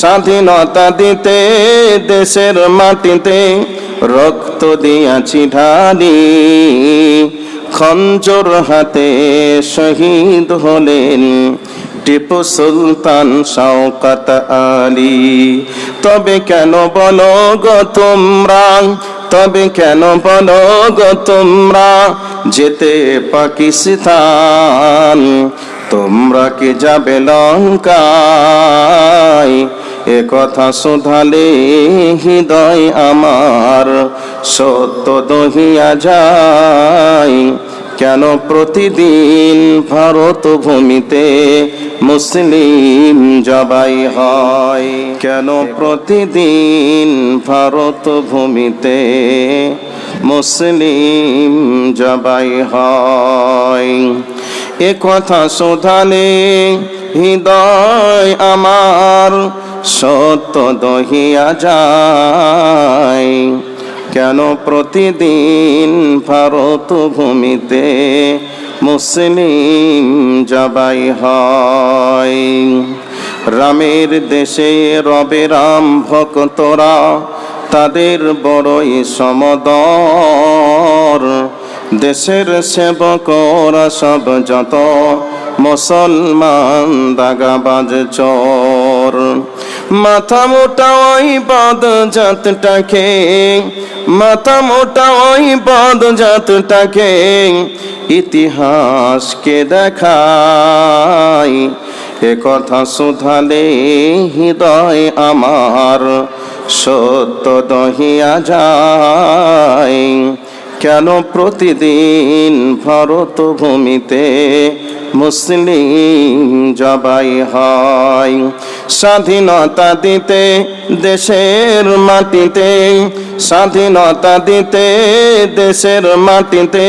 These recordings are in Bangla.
স্বাধীনতা দিতে, দেশের মাটিতে রক্ত দিয়াছি ঢালি। খঞ্জর হাতে শহীদ হলেন টিপু সুলতান শওকত আলী। তবে কেন বলো গো তোমরা, তবে কেন বলো গো তোমরা যেতে পাকিস্তান? তোমরা কি যাবে লঙ্কায় এ কথা শোধালে হৃদয় আমার। সত্য দহিয়া যায়। কেন প্রতিদিন ভারত ভূমিতে মুসলিম জবাই হয়? কেন প্রতিদিন ভারত ভূমিতে মুসলিম জবাই হয়? এ কথা শোধালে হৃদয় আমার। সত্য দহিয়া যায়। কেন প্রতিদিন ভারত ভূমিতে মুসলিম জবাই হয়? রামের দেশে রবে রাম ভক্তরা, তাদের বড়ই সমদর। দেশের সেবকরা সব যত মুসলমান দাগাবাজ চোর। মাথা মোটা ওই বদ জাতটাকে, মাথা মোটা ওই বদ জাতটাকে ইতিহাসকে দেখায় এ কথা শুধালে হৃদয় আমার সত্য দহিয়া যায়। কেন প্রতিদিন ভারত ভূমিতে মুসলিম জবাই হয়? স্বাধীনতা দিতে দেশের মাটিতে, স্বাধীনতা দিতে দেশের মাটিতে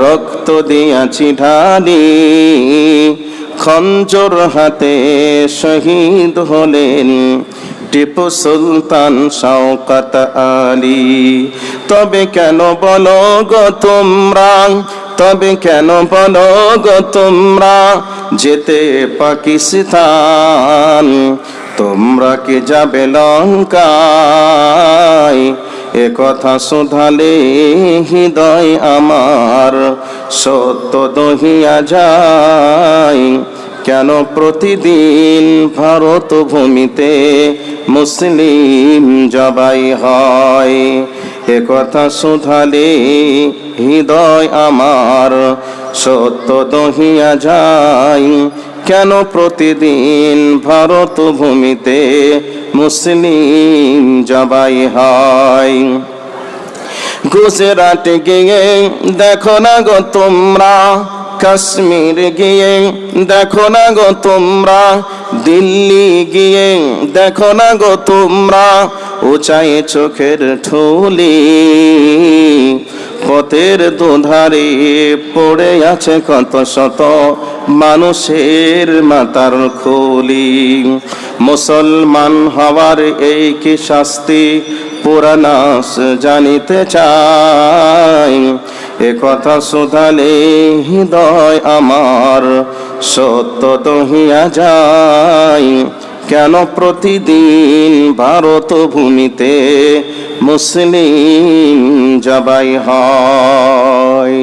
রক্ত দিয়াছি ঢালি। খঞ্জর হাতে শহীদ হলেন টিপু সুলতান শওকত আলী। তবে কেন বলো গো তোমরা? তবে কেন বলো গো তোমরা? যেতে পাকিস্তান, তোমরা কি যাবে লঙ্কায়? এ কথা শোধালে হৃদয় আমার, সত্য দহিয়া যায়। কেন প্রতিদিন ভারত ভূমিতে মুসলিম জবাই হয়? এ কথা শোধালে, হৃদয় আমার, সত্য দহিয়া যায়। কেন প্রতিদিন ভারত ভূমিতে মুসলিম জবাই হয়? গুজরাট গিয়ে দেখো না গো তোমরা, কাশ্মীর গিয়ে দেখো না গো তোমরা দিল্লি গিয়ে দেখো না গো তোমরা উঁচাই চোখের ঠুলি পথের দুধারে পড়ে আছে কত শত মানুষের মাতার খুলি। মুসলমান হওয়ার এই কি শাস্তি পুরানাস জানিতে চাই। এ কথা শোধালে হৃদয় আমার সত্য দহিয়া যায়। কেন প্রতিদিন ভারত ভূমিতে মুসলিম জবাই হয়?